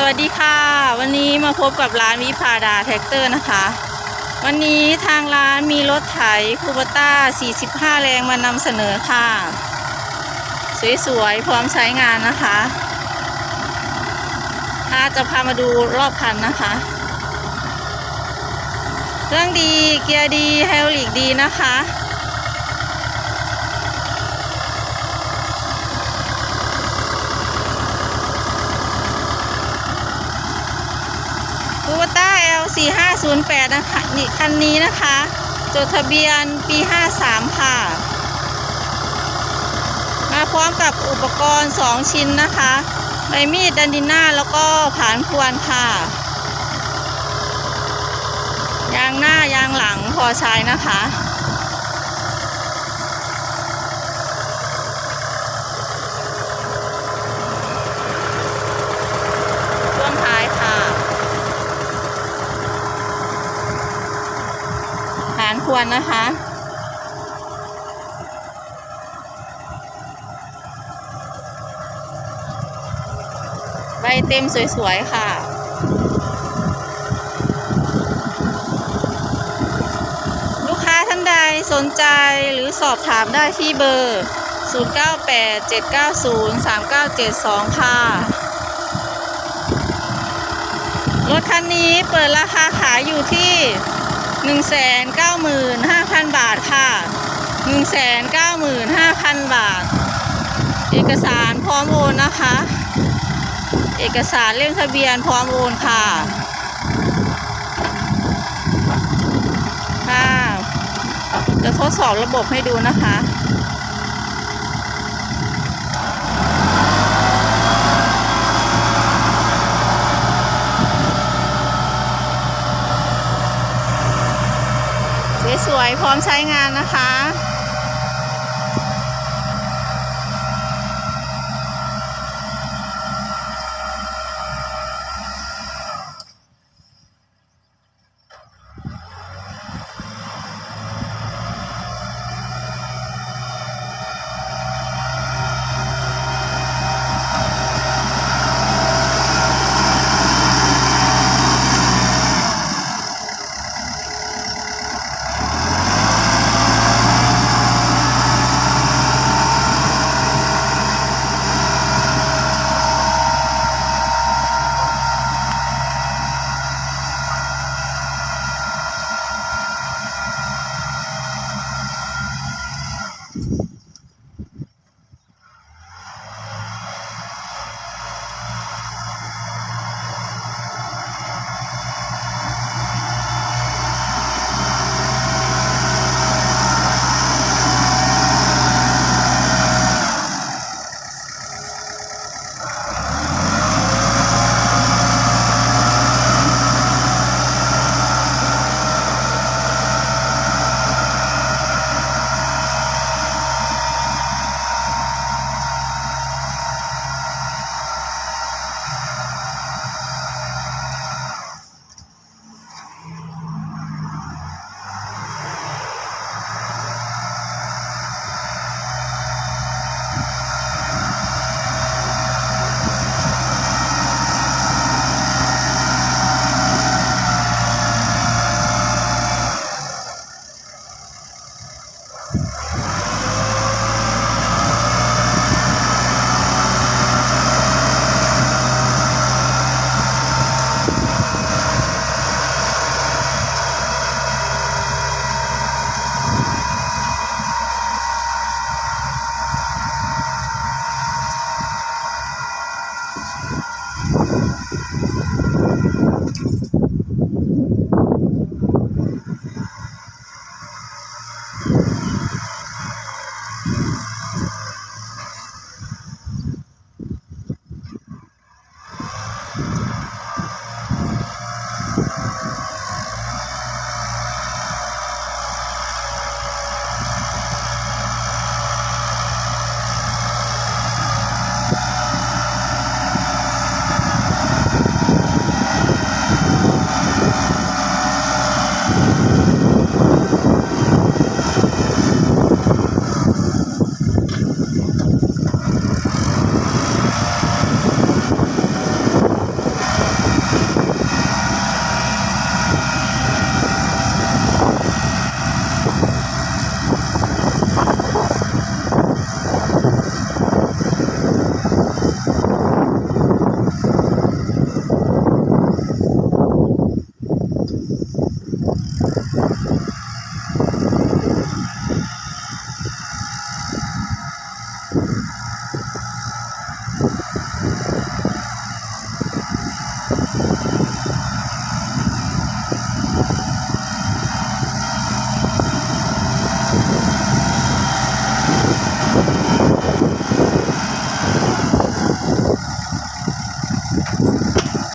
สวัสดีค่ะ วันนี้มาพบกับร้านวิพาดาแท็กเตอร์นะคะ วันนี้ทางร้านมีรถไถคูปต้า 45 แรงมานำเสนอค่ะ สวยๆ พร้อมใช้งานนะคะ ถ้าจะพามาดูรอบคันนะคะ เครื่องดีเกียร์ดีไฮดรอลิกดีนะคะ คูวต้า L 4 5 0 8นะคะนี่คันนี้นะคะ จดทะเบียนปี 53 ค่ะ มาพร้อมกับอุปกรณ์ 2 ชิ้นนะคะใบมีดดันดิน่าแล้วก็ผานควนค่ะ ยางหน้ายางหลังพอใช้นะคะ ช่วงท้ายค่ะ ฐาน ควรนะคะ ใบเต็มสวยๆค่ะลูกค้าท่านใดสนใจหรือสอบถามได้ที่เบอร์ 0987903972 ค่ะ รถคันนี้เปิดราคาขายอยู่ที่ 195,000 บาทค่ะ 195,000 บาท เอกสารพร้อมโอนนะคะ เอกสารเล่มทะเบียนพร้อมโอนค่ะค่ะจะทดสอบระบบให้ดูนะคะ ส วยพร้อมใช้งานนะคะ